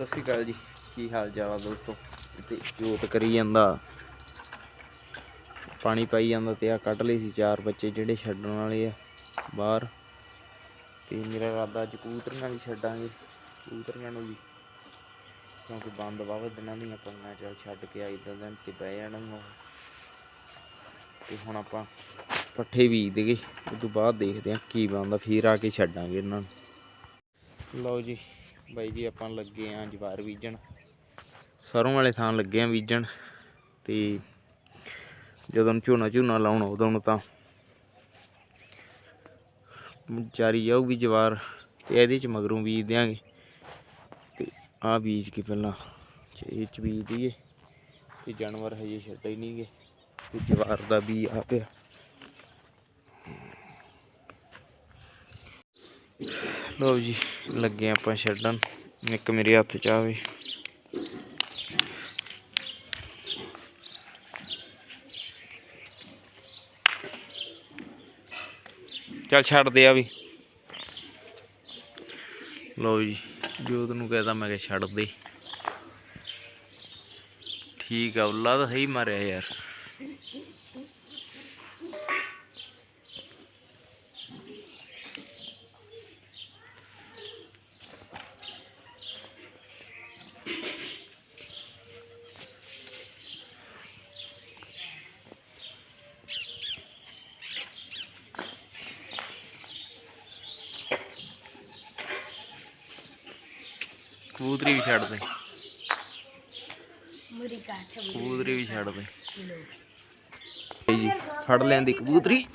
ਸਤਿ ਸ਼੍ਰੀ ਅਕਾਲ ਜੀ। ਕੀ ਹਾਲ ਚਾਲ ਆ ਦੋਸਤੋ? ਤੇ ਜੋਤ ਕਰੀ ਜਾਂਦਾ। ਪਾਣੀ ਪਾਈ ਜਾਂਦਾ ਤੇ ਆ ਕੱਢ ਲਈ ਸੀ ਚਾਰ ਬੱਚੇ ਜਿਹੜੇ ਛੱਡਣ ਵਾਲੇ ਆ ਬਾਹਰ। ਤੇ ਮੇਰਾ ਇਰਾਦਾ ਅੱਜ ਕਬੂਤਰੀਆਂ ਵੀ ਛੱਡਾਂਗੇ। ਕਬੂਤਰੀਆਂ ਨੂੰ ਵੀ। ਕਿਉਂਕਿ ਬੰਦ ਵਾਵਾ ਦਿਨਾਂ ਦੀਆਂ ਪੰਗਾਂ ਚੱਲ ਛੱਡ ਕੇ ਆਈ ਦਾ ਦਿਨ ਤੇ ਬਹਿ ਜਾਣਾ ਉਹ ਤੇ ਹੁਣ ਆਪਾਂ ਪੱਠੇ ਬੀਜ ਦੇਗੇ ਉਸ ਤੋਂ ਬਾਅਦ ਦੇਖਦੇ ਆ ਕੀ ਬੰਦਾ ਫਿਰ ਆ ਕੇ ਛੱਡਾਂਗੇ ਇਹਨਾਂ ਨੂੰ। ਲਓ ਜੀ। ਬਾਈ ਜੀ ਆਪਾਂ ਲੱਗੇ ਆਂ ਜਵਾਰ ਬੀਜਣ। ਸਰੋਂ ਵਾਲੇ ਥਾਂ ਲੱਗੇ ਆਂ ਬੀਜਣ ਤੇ ਜਦੋਂ ਝੋਨਾ ਝੋਨਾ ਲਾਉਣ ਉਦੋਂ ਨੂੰ ਤਾਂ ਜਾਰੀ ਜਾਊਗੀ ਜਵਾਰ ਤੇ ਇਹਦੇ ਚ ਮਗਰੋਂ ਬੀਜ ਦਿਆਂਗੇ। ਤੇ ਆਹ ਬੀਜ ਕੇ ਪਹਿਲਾਂ ਚ- ਇਹ ਚ ਬੀਜ ਦਈਏ। ਤੇ ਜਾਨਵਰ ਹਜੇ ਛੱਡੇ ਨਹੀਂਗੇ ਤੇ ਜਵਾਰ ਦਾ ਬੀਜ ਆ ਪਿਆ। ਲਓ ਜੀ, ਲੱਗੇ ਆਪਾਂ ਛੱਡਣ। ਇੱਕ ਮੇਰੇ ਹੱਥ ਚ ਆਵੇ ਚੱਲ ਛੱਡ ਦੇ ਆ ਵੀ। ਲਓ ਜੀ, ਜੋਤ ਨੂੰ ਕਹਿਦਾ ਮੈਂ ਕਿ ਛੱਡ ਦੇ। ਠੀਕ ਆ, ਉੱਲਾ ਤਾਂ ਸਹੀ ਮਾਰਿਆ ਯਾਰ। ਕਬੂਤਰੀ ਵੀ ਛੱਡ ਦੇ। ਮੁਰੀ ਕਾਠ ਕਬੂਤਰੀ ਵੀ ਛੱਡ ਦੇ। ਜੀ ਫੜ ਲੈਂਦੀ ਕਬੂਤਰੀ।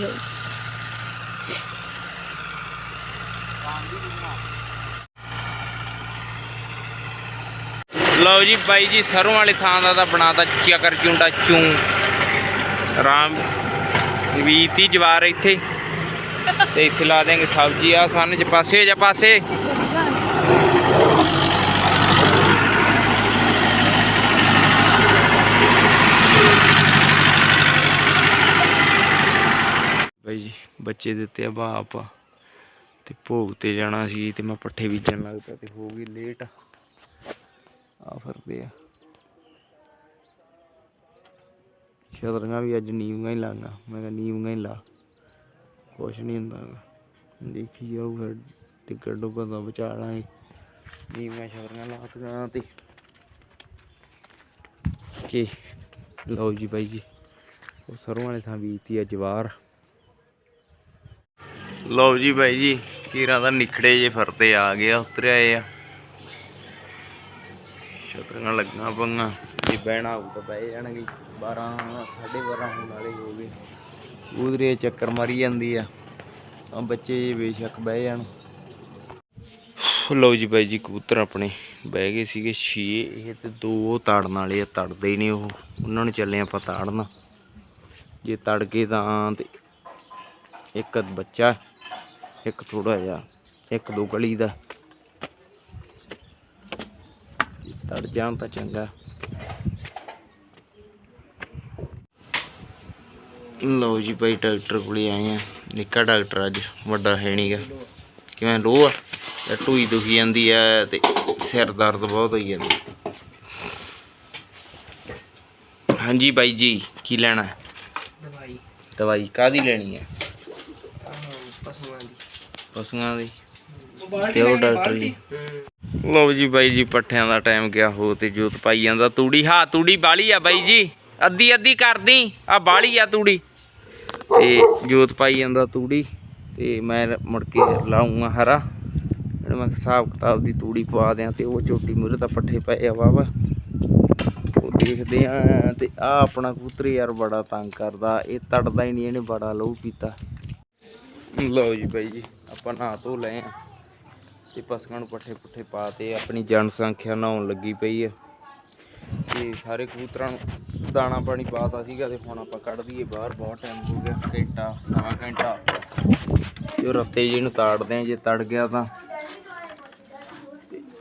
ਯੋ ਲਓ ਜੀ ਬਾਈ ਜੀ, ਸਰੋਂ ਵਾਲੇ ਥਾਂ ਦਾ ਤਾਂ ਬਣਾਤਾ ਚੱਕਰ ਚੁੰਡਾ ਚੂੰ। ਰਾਮ ਵੀਤੀ ਜਵਾਰ ਇੱਥੇ। ਤੇ ਇੱਥੇ ਲਾ ਦੇਾਂਗੇ ਸਬਜ਼ੀ। ਆ ਸੰਨ ਚ ਪਾਸੇ ਜਾਂ, ਪਾਸੇ। ਬਾਈ ਜੀ, ਬੱਚੇ ਦਿੱਤੇ ਆ ਬਾਪ। ਤੇ ਭੋਗ ਤੇ ਜਾਣਾ ਸੀ ਤੇ ਮੈਂ ਪੱਠੇ ਬੀਜਣ ਲੱਗ ਪਿਆ ਤੇ ਹੋ ਗਈ ਲੇਟ। ਆ ਫਿਰਦੇ ਆ। ਸ਼ਤਰੰਗਾ ਵੀ ਅੱਜ ਨੀਵੀਆਂ ਹੀ ਲਾਂਗਾ। ਮੈਂ ਕਿਹਾ ਨੀਵੀਆਂ ਹੀ ਲਾ। ਕੁਛ ਨਹੀਂ ਹੁੰਦਾ ਦੇਖੀ ਜਾਊ ਫਿਰ ਟਿਕਟ ਡੁੱਬਾ ਦਾ ਬਚਾ ਲਾਂਗੇ। ਨੀਵੀਆਂ ਸ਼ਤਰੰਗਾ ਲਾਤੀਆਂ ਤੇ ਕੀ ਲਓ ਜੀ ਬਾਈ ਜੀ। ਉਹ ਸਰੋਂ ਵਾਲੇ ਥਾਂ ਬੀਤੀ ਆ ਜਵਾਰ ਲਓ ਜੀ ਬਾਈ ਜੀ ਕੀਰਾਂ ਦਾ ਨਿਖੜੇ ਜੇ ਫਰਤੇ ਆ ਗਿਆ ਉਤਰਿਆ ਆ। ਛਤਰੀਆਂ ਲੱਗਣਾ ਪੰਗਾ ਜੇ ਬਹਿਣਾ ਹੋਊਗਾ ਤਾਂ ਬਹਿ ਜਾਣਗੇ 12 12:30 ਹੋਣ ਵਾਲੇ ਹੋ ਗਏ। ਉਧਰੇ ਚੱਕਰ ਮਾਰੀ ਜਾਂਦੀ ਆ। ਤਾਂ ਬੱਚੇ ਜੇ ਬੇਸ਼ੱਕ ਬਹਿ ਜਾਣ। ਲਓ ਜੀ ਬਾਈ ਜੀ, ਕਬੂਤਰ ਆਪਣੇ ਬਹਿ ਗਏ ਸੀਗੇ 6 ਇਹ ਤੇ ਦੋ ਤਾੜਨ ਵਾਲੇ ਆ, ਤੜਦੇ ਹੀ ਨਹੀਂ ਉਹ। ਉਹਨਾਂ ਨੂੰ ਚੱਲੇ ਆਪਾਂ ਤਾੜਨਾ। ਜੇ ਤੜ ਗਏ ਤਾਂ ਤੇ ਇੱਕ ਬੱਚਾ, ਇੱਕ ਥੋੜਾ ਜਿਹਾ, ਇੱਕ ਦੋ ਗਲੀ ਦਾ ਜੇ ਤੜ ਜਾਣ ਤਾਂ ਚੰਗਾ ਲਓ ਜੀ ਭਾਈ ਡਾਕਟਰ ਕੋਲੇ ਆਏ ਆ। ਨਿੱਕਾ ਡਾਕਟਰ ਅੱਜ ਵੱਡਾ ਹੈ ਨਹੀਂਗਾ ਕਿਵੇਂ ਲੋ ਆ? ਢੂਈ ਦੁਖੀ ਜਾਂਦੀ ਆ ਤੇ ਸਿਰ ਦਰਦ ਬਹੁਤ ਹੋਈ ਜਾਂਦੀ। ਹਾਂਜੀ ਬਾਈ ਜੀ ਕੀ ਲੈਣਾ? ਹੈ? ਦਵਾਈ। ਦਵਾਈ ਕਾਦੀ ਲੈਣੀ ਹੈ ਪਸ਼ੂਆਂ ਦੀ। ਪਸ਼ੂਆਂ ਦੀ। ਤੇ ਉਹ ਡਾਕਟਰ ਜੀ। ਲਓ ਜੀ ਬਾਈ ਜੀ ਪੱਠਿਆਂ ਦਾ ਟਾਈਮ ਗਿਆ ਹੋ ਤੇ ਜੋਤ ਪਾਈ ਜਾਂਦਾ ਤੂੜੀ। ਹਾਂ ਤੂੜੀ ਬਾਲੀ ਆ ਬਾਈ ਜੀ। ਅੱਧੀ ਅੱਧੀ ਕਰਦੀ। ਆ ਬਾਲੀ ਆ ਤੂੜੀ। ਤੇ ਜੋਤ ਪਾਈ ਜਾਂਦਾ ਤੂੜੀ। ਤੇ ਮੈਂ ਮੁੜ ਕੇ ਲਾਉਂਗਾ ਹਰਾ। ਮੈਂ ਹਿਸਾਬ ਕਿਤਾਬ ਦੀ ਤੂੜੀ ਪਵਾ ਦਿਆਂ ਤੇ ਉਹ ਝੋਟੀ ਮੂਰੇ ਤਾਂ ਪੱਠੇ ਪਏ ਆ ਵਾਵਾ ਉਹ ਦੇਖਦੇ ਆ ਤੇ ਆ ਆਪਣਾ ਕਬੂਤਰ ਯਾਰ ਬੜਾ ਤੰਗ ਕਰਦਾ। ਇਹ ਤੜਦਾ ਹੀ ਨਹੀਂ ਇਹਨੇ ਬੜਾ ਲਹੂ ਪੀਤਾ। ਲਓ ਜੀ ਬਾਈ ਜੀ ਆਪਾਂ ਨਹਾ ਧੋ ਲਏ ਆ। ਤੇ ਪਸਕਾਂ ਨੂੰ ਪੱਠੇ ਪੁੱਠੇ ਪਾ ਤੇ ਆਪਣੀ ਜਨਸੰਖਿਆ ਨਹਾਉਣ ਲੱਗੀ ਪਈ ਹੈ ਤੇ ਸਾਰੇ ਕਬੂਤਰਾਂ ਨੂੰ ਦਾਣਾ ਪਾਣੀ ਪਾਤਾ ਸੀਗਾ ਤੇ ਹੁਣ ਆਪਾਂ ਕੱਢ ਦਈਏ ਬਾਹਰ, ਬਹੁਤ ਟਾਈਮ ਹੋ ਗਿਆ। ਘੰਟਾ ਸਵਾ ਘੰਟਾ। ਜੋ ਰੱਤੇ ਜੀ ਨੂੰ ਤਾੜਦੇ ਆ, ਜੇ ਤੜ ਗਿਆ ਤਾਂ।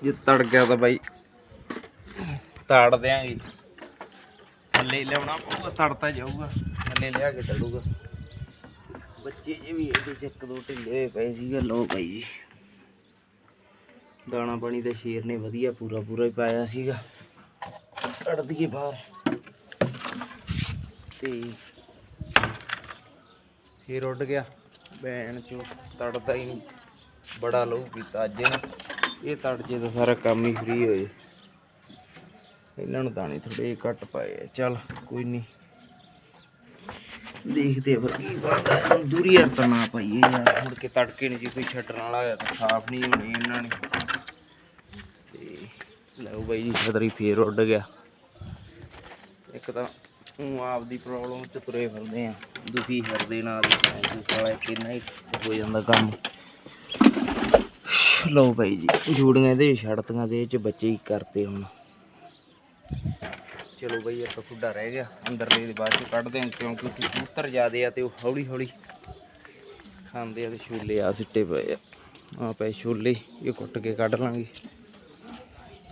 ਜੇ ਤੜ ਗਿਆ ਤਾਂ ਬਾਈ ਤਾੜ ਦਿਆਂਗੇ। ਥੱਲੇ ਲਿਆਉਣਾ ਪਊਗਾ, ਤੜਤਾ ਜਾਊਗਾ, ਥੱਲੇ ਲਿਆ ਕੇ ਤੜੂਗਾ ਬੱਚੇ ਜੇ ਵੀ ਇਹਦੇ ਚ ਇੱਕ ਦੋ ਢਿੱਲੇ ਪਏ ਸੀਗੇ ਲੋ ਬਾਈ ਜੀ। ਦਾਣਾ ਪਾਣੀ ਤਾਂ ਸ਼ੇਰ ਨੇ ਵਧੀਆ ਪੂਰਾ ਪੂਰਾ ਹੀ ਪਾਇਆ ਸੀਗਾ। ਕੱਢ ਦਈਏ ਬਾਹਰ। ਤੇ ਫੇਰ ਉੱਡ ਗਿਆ। ਬੈਣ ਚੋ, ਤੜਦਾ ਹੀ ਨਹੀਂ। ਬੜਾ ਲਹੂ ਪੀਤਾ ਅੱਜ ਇਹ ਤੜ ਜੇ ਤਾਂ ਸਾਰਾ ਕੰਮ ਹੀ ਫ੍ਰੀ ਹੋਏ। ਇਹਨਾਂ ਨੂੰ ਦਾਣੇ ਥੋੜੇ ਘੱਟ ਪਾਏ ਚੱਲ, ਕੋਈ ਨਹੀਂ। ਦੇਖਦੇ ਆ ਫਿਰ ਕੀ ਬਣਦਾ। ਦੂਰੀ ਯਾਰ ਤਾਂ ਨਾ ਪਾਈਏ ਯਾਰ। ਮੁੜ ਕੇ ਤੜਕੇ ਨਹੀਂ ਜੇ ਕੋਈ ਛੱਡਣ ਵਾਲਾ ਹੋਇਆ ਤਾਂ ਸਾਫ਼ ਨਹੀਂ ਹੋਣੀ ਇਹਨਾਂ ਨੇ। ਲਓ ਬਾਈ ਜੀ ਛਤਰੀ ਫੇਰ ਉੱਡ ਗਿਆ। ਇੱਕ ਤਾਂ ਉਹ ਆਪਦੀ ਪ੍ਰੋਬਲਮ ਚ ਤੁਰੇ ਫਿਰਦੇ ਆ। ਦੁਖੀ ਫਿਰਦੇ ਨਾਲ ਹੀ ਸਾਲਾ ਕਿੰਨਾ ਹੀ ਹੋ ਜਾਂਦਾ ਕੰਮ। ਲਓ ਬਾਈ ਜੀ, ਜੂੜੀਆਂ ਦੇ ਵਿੱਚ ਦੇ ਚ, ਬੱਚੇ ਹੀ ਕਰਤੇ ਹੁਣ। ਚਲੋ ਬਈ ਇੱਕ ਖੁੱਡਾ ਰਹਿ ਗਿਆ। ਅੰਦਰਲੇ ਦੇ ਬਾਅਦ ਚ ਕੱਢਦੇ ਹਾਂ, ਕਿਉਂਕਿ ਉੱਥੇ ਕਬੂਤਰ ਜ਼ਿਆਦੇ ਆ ਤੇ ਉਹ ਹੌਲੀ ਹੌਲੀ ਖਾਂਦੇ ਆ ਤੇ ਛੋਲੇ ਆ, ਸਿੱਟੇ ਪਏ ਆ। ਆ ਪਏ ਛੋਲੇ, ਇਹ ਕੁੱਟ ਕੇ ਕੱਢ ਲਾਂਗੇ।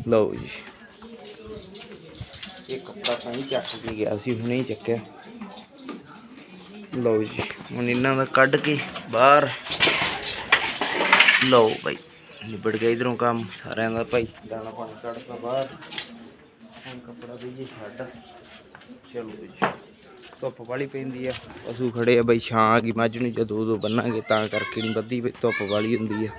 ਲਓ ਜੀ। ਇਹ ਕੱਪੜਾ ਤਾਂ ਹੀ ਚੱਕ ਕੇ ਗਿਆ ਸੀ, ਹੁਣੇ ਹੀ ਚੱਕਿਆ। ਲਓ ਜੀ, ਹੁਣ ਇਹਨਾਂ ਦਾ ਕੱਢ ਕੇ ਬਾਹਰ। ਲਓ ਭਾਈ ਨਿਬੜ ਗਿਆ ਇਧਰੋਂ ਕੰਮ ਸਾਰਿਆਂ ਦਾ ਭਾਈ। ਦਾਣਾ ਪਾਣੀ ਕੱਢਤਾ ਬਾਹਰ। ਹੁਣ ਕੱਪੜਾ ਵੀ ਛੱਡ। ਚਲੋ ਜੀ, ਧੁੱਪ ਵਾਲੀ ਪੈਂਦੀ ਆ। ਪਸ਼ੂ ਖੜੇ ਆ ਬਈ, ਛਾਂ ਆ ਗਈ, ਮੱਝ ਨੂੰ ਜਦੋਂ ਉਦੋਂ ਬੰਨਾਂਗੇ ਤਾਂ ਕਰਕੇ ਨਹੀਂ ਵੱਧੀ ਧੁੱਪ ਵਾਲੀ ਹੁੰਦੀ ਆ।